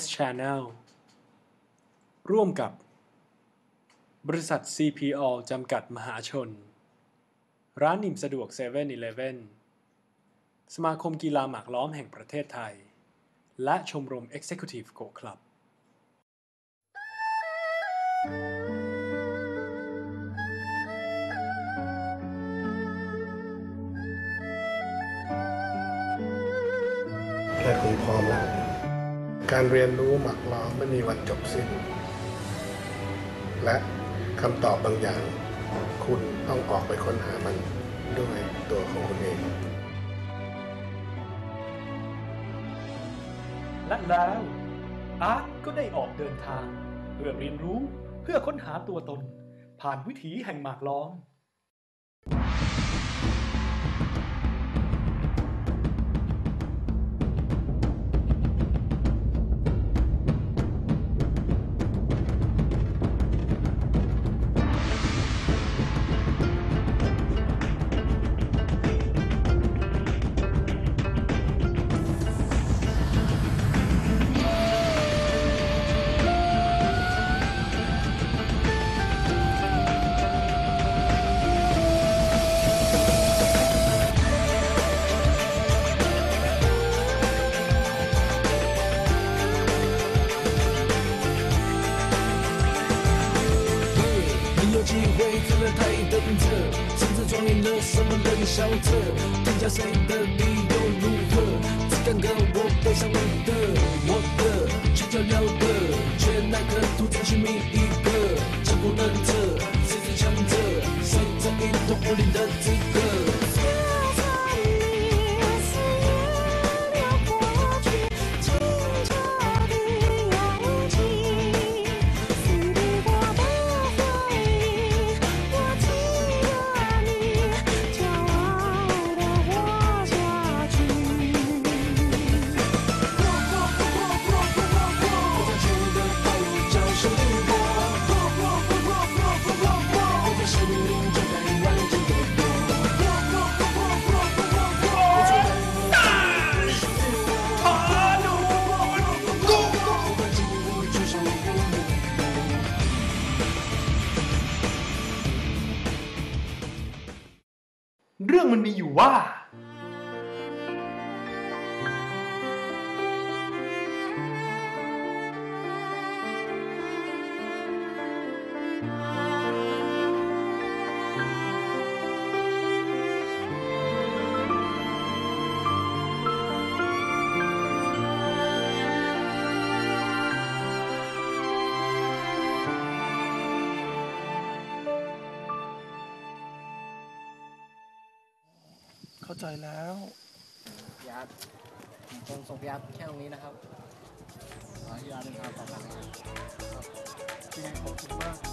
S Channel ร่วมกับบริษัท CPO จำกัดมหาชน ร้านอิ่มสะดวก7 e เ e ่ e อสมาคมกีฬาหมากล้อมแห่งประเทศไทย และชมรม Executive Go Club แค่คุณพร้อมแล้ว การเรียนรู้หมักล้อมไม่มีวันจบสิ้น และคำตอบบางอย่าง คุณต้องออกไปค้นหามันด้วยตัวของคุณเอง และแล้วอาร์ตก็ได้ออกเดินทาง เพื่อเรียนรู้เพื่อค้นหาตัวตน ผ่านวิถีแห่งหมากล้อม 笑着，评价谁的理由如何？只敢跟我背上你的，我的，去交流的，却那个图中寻觅一个，强不能者，谁在强者？谁在一统武林的 เรื่องมันมีอยู่ว่า เข้าใจแล้วพี่อาร์ตผมส่งพี่อาร์ตแค่ตรงนี้นะครับพี่อาร์ตเดินทางต่อไปนะครับยังไงขอบคุณมาก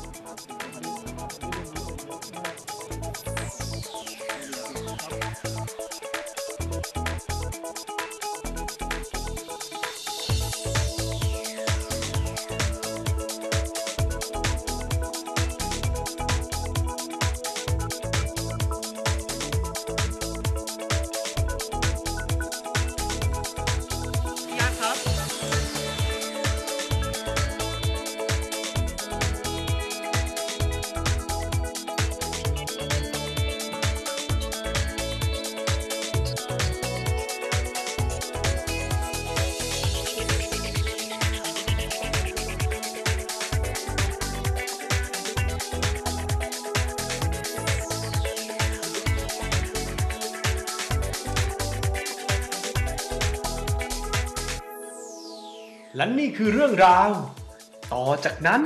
และนี่คือเรื่องราว ต่อจากนั้น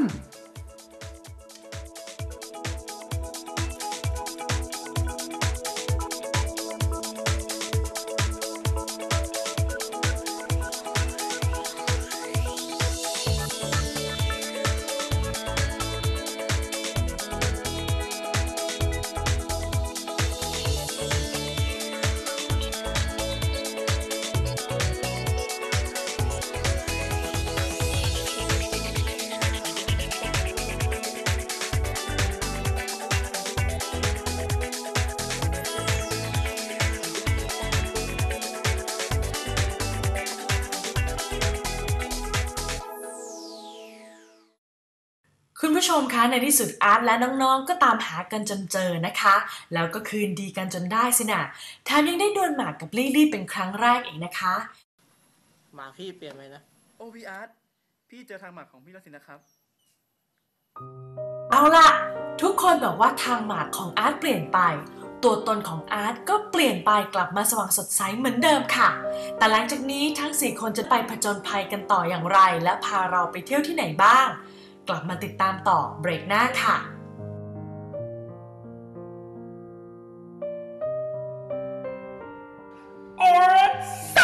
ผู้ชมคะในที่สุดอาร์ตและน้องๆ ก็ตามหากันจนเจอนะคะ แล้วก็คืนดีกันจนได้สินะแถมยังได้ดวลหมากกับลี่ลี่เป็นครั้งแรกอีกนะคะ หมาพี่เปลี่ยนไหมนะ โอ้พี่อาร์ตพี่เจอทางหมากของพี่แล้วสินะครับ เอาล่ะทุกคนบอกว่าทางหมากของอาร์ตเปลี่ยนไป ตัวตนของอาร์ตก็เปลี่ยนไปกลับมาสว่างสดใสเหมือนเดิมค่ะ แต่หลังจากนี้ทั้ง 4 คนจะไปผจญภัยกันต่ออย่างไร และพาเราไปเที่ยวที่ไหนบ้าง กลับมาติดตามต่อเบรกหน้าค่ะออสไต